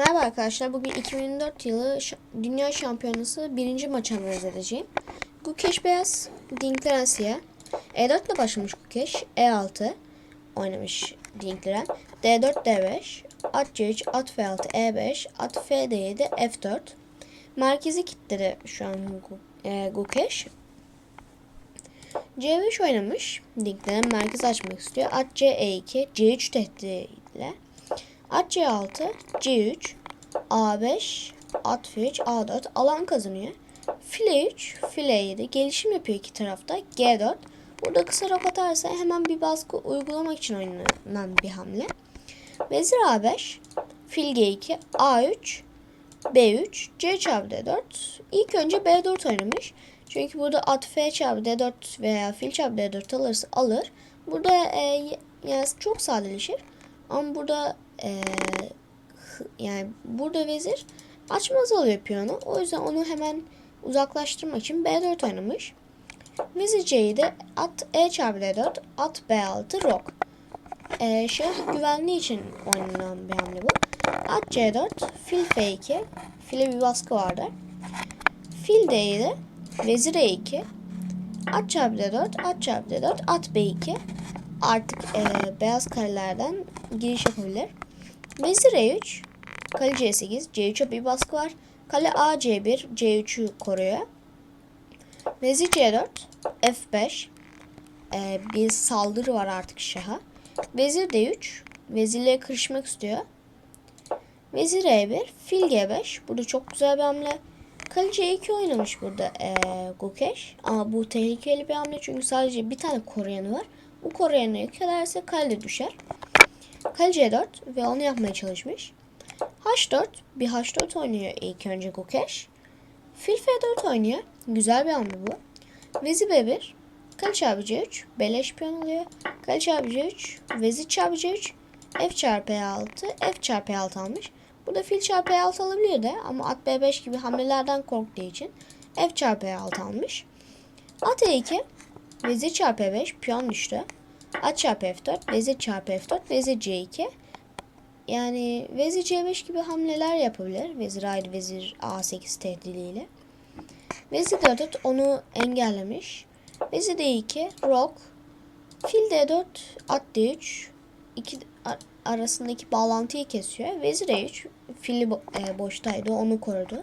Merhaba arkadaşlar. Bugün 2024 yılı Dünya Şampiyonası birinci maçı analiz edeceğim. Gukeş beyaz, Dinkleren siyah. E4 ile başlamış Gukeş. E6 oynamış Dinkleren. D4, D5. At C3, at F6, E5. At F7, F4. Merkezi kilitledi şu an e, Gukeş. C5 oynamış. Dinkleren merkez açmak istiyor. At C2, C3 tehdidiyle. At C6, C3, A5, at F3, A4 alan kazanıyor. File 3, file 7 gelişim yapıyor iki tarafta. G4. Burada kısa rok atarsa hemen bir baskı uygulamak için oynanan bir hamle. Vezir A5, fil G2, A3, B3, C çarpı D4. İlk önce B4 oynamış. Çünkü burada at F çarpı D4 veya fil çarpı D4 alırsa alır. Burada e, yani çok sadeleşir. Ama burada e, yani burada vezir açmaz alıyor piyonu. O yüzden onu hemen uzaklaştırmak için B4 oynamış. Vezir C'yi de at E çarpı D4, at B6 rok. E, şah güvenliği için oynanan bir hamle bu. At C4, fil F2, file bir baskı vardı. Fil D7, vezir E2, at çarpı D4, at çarpı D4, at B2. Artık e, beyaz karelerden giriş yapabilir. Vezir E3, kale C8, C3'e bir baskı var. Kale A C1, C3'ü koruyor. Vezir C4, F5, e, bir saldırı var artık şaha. Vezir D3, vezirliğe kırışmak istiyor. Vezir E1, fil G5. Burada çok güzel bir hamle. Kale C2 oynamış burada e, Gukesh. Ama bu tehlikeli bir hamle çünkü sadece bir tane koruyanı var. Bu koruyanı yükselerse kale de düşer. Kale C4 ve onu yapmaya çalışmış. H4, bir H4 oynuyor ilk önce Gukesh. Fil F4 oynuyor. Güzel bir hamle bu. Vezir B1, Kale çarpı C3, beleş piyon oluyor. Kale çarpı C3, vezir çarpı C3, F çarpı E6, F çarpı E6 almış. Burada fil çarpı E6 alabilir de ama at B5 gibi hamlelerden korktuğu için F çarpı E6 almış. At E2, vezir çarpı E5, piyon düştü. At çarpı F4, vezir çarpı F4, vezir C2. Yani vezir C5 gibi hamleler yapabilir. Vezir ayrı, vezir A8 tehdidiyle. Vezir D4 onu engellemiş. Vezir D2, rok, fil D4, at D3. iki a- arasındaki bağlantıyı kesiyor. Vezir E3, fili bo- e, boştaydı, onu korudu.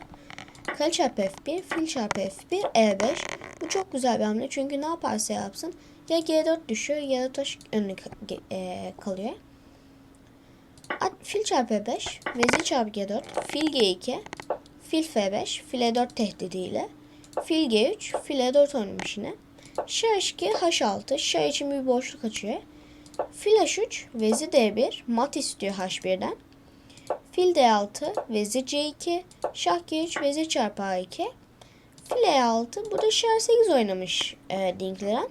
Kale çarpı F1, fil çarpı F1, E5. Bu çok güzel bir hamle çünkü ne yaparsa yapsın ya G4 düşüyor ya da taş önüne e, kalıyor. At, fil çarpı E5, vezir çarpı G4, fil G2, fil F5, fil E4 tehdidiyle. Fil G3, fil E4 oynamış yine. Şah H2, H6, şah için bir boşluk açıyor. Fil H3, vezir D1, mat istiyor H1'den. Fil D6, vezir C2, şah G3, vezir çarpı A2. Fil E6, burada şah 8 oynamış e, Dinkleren.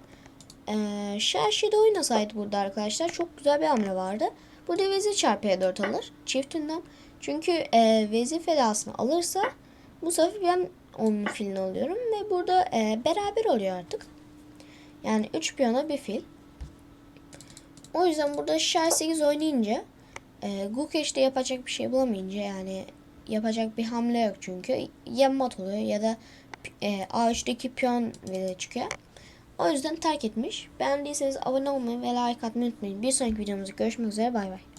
E, şah H7 oynasaydı burada arkadaşlar çok güzel bir hamle vardı. Burada vezir çarpı E4 alır çiftinden. Çünkü e, vezir fedasını alırsa bu sefer ben onun filini alıyorum ve burada e, beraber oluyor artık. Yani 3 piyona bir fil. O yüzden burada şah 8 oynayınca e, Gukeş'te yapacak bir şey bulamayınca yani yapacak bir hamle yok çünkü ya mat oluyor ya da e, A3'teki piyon veri çıkıyor. O yüzden terk etmiş. Beğendiyseniz abone olmayı ve like atmayı unutmayın. Bir sonraki videomuzda görüşmek üzere bay bay.